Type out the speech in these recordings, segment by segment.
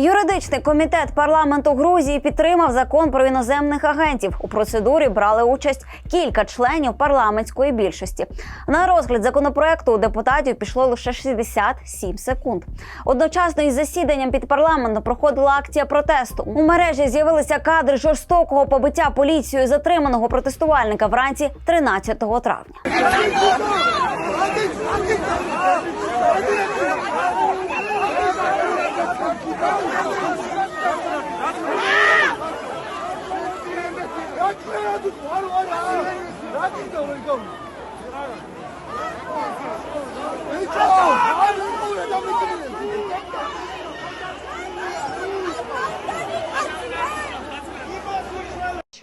Юридичний комітет парламенту Грузії підтримав закон про іноземних агентів. У процедурі брали участь кілька членів парламентської більшості. На розгляд законопроекту у депутатів пішло лише 67 секунд. Одночасно із засіданням під парламентом проходила акція протесту. У мережі з'явилися кадри жорстокого побиття поліцією затриманого протестувальника вранці 13 травня. Let's go!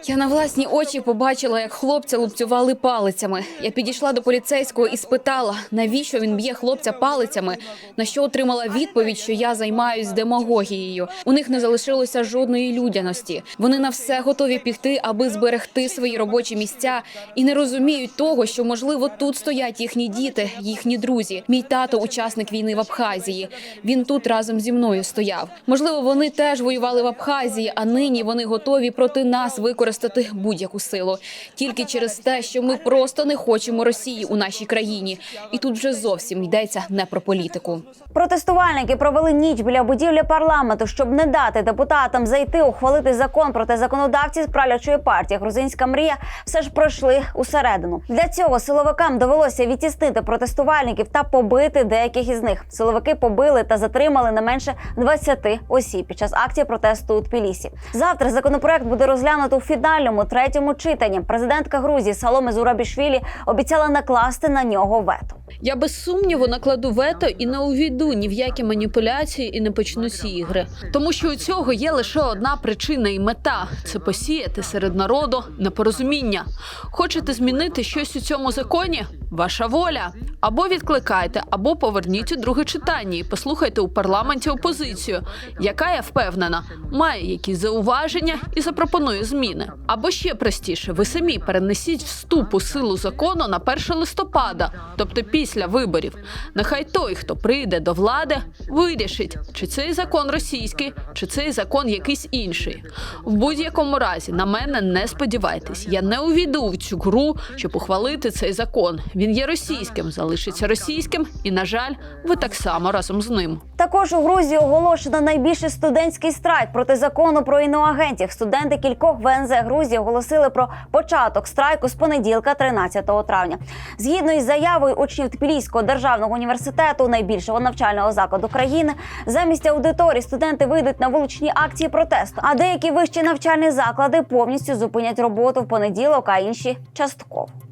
Я на власні очі побачила, як хлопця лупцювали палицями. Я підійшла до поліцейського і спитала, навіщо він б'є хлопця палицями. На що отримала відповідь, що я займаюсь демагогією. У них не залишилося жодної людяності. Вони на все готові піти, аби зберегти свої робочі місця, і не розуміють того, що можливо тут стоять їхні діти, їхні друзі. Мій тато учасник війни в Абхазії. Він тут разом зі мною стояв. Можливо, вони теж воювали в Абхазії, а нині вони готові проти нас використати будь-яку силу тільки через те, що ми просто не хочемо Росії у нашій країні. І тут вже зовсім йдеться не про політику. Протестувальники провели ніч біля будівлі парламенту, щоб не дати депутатам зайти ухвалити закон проти законодавці з правлячої партії. Грузинська мрія все ж пройшли усередину. Для цього силовикам довелося відтіснити протестувальників та побити деяких із них. Силовики побили та затримали не менше 20 осіб під час акції протесту у Тбілісі. Завтра законопроект буде розглянуто у фінальному третьому читанні. Президентка Грузії Саломи Зурабішвілі обіцяла накласти на нього вето. Я без сумніву накладу вето і не увійду ні в які маніпуляції і не почну ці ігри. Тому що у цього є лише одна причина і мета це посіяти серед народу непорозуміння. Хочете змінити щось у цьому законі? Ваша воля. Або відкликайте, або поверніть у друге читання і послухайте у парламенті опозицію, яка я впевнена, має якісь зауваження і запропонує зміни. Або ще простіше, ви самі перенесіть вступ у силу закону на 1 листопада, тобто після виборів. Нехай той, хто прийде до влади, вирішить, чи цей закон російський, чи цей закон якийсь інший. В будь-якому разі на мене не сподівайтесь. Я не увійду в цю гру, щоб ухвалити цей закон. Він є російським, залишиться російським, і на жаль, ви так само разом з ним. Також у Грузії оголошено найбільший студентський страйк проти закону про іноагентів. Студенти кількох ВНЗ Грузії оголосили про початок страйку з понеділка, 13 травня. Згідно із заявою учнів Тбіліського державного університету, найбільшого навчального закладу країни, замість аудиторії студенти вийдуть на вуличні акції протесту. А деякі вищі навчальні заклади повністю зупинять роботу в понеділок, а інші частково.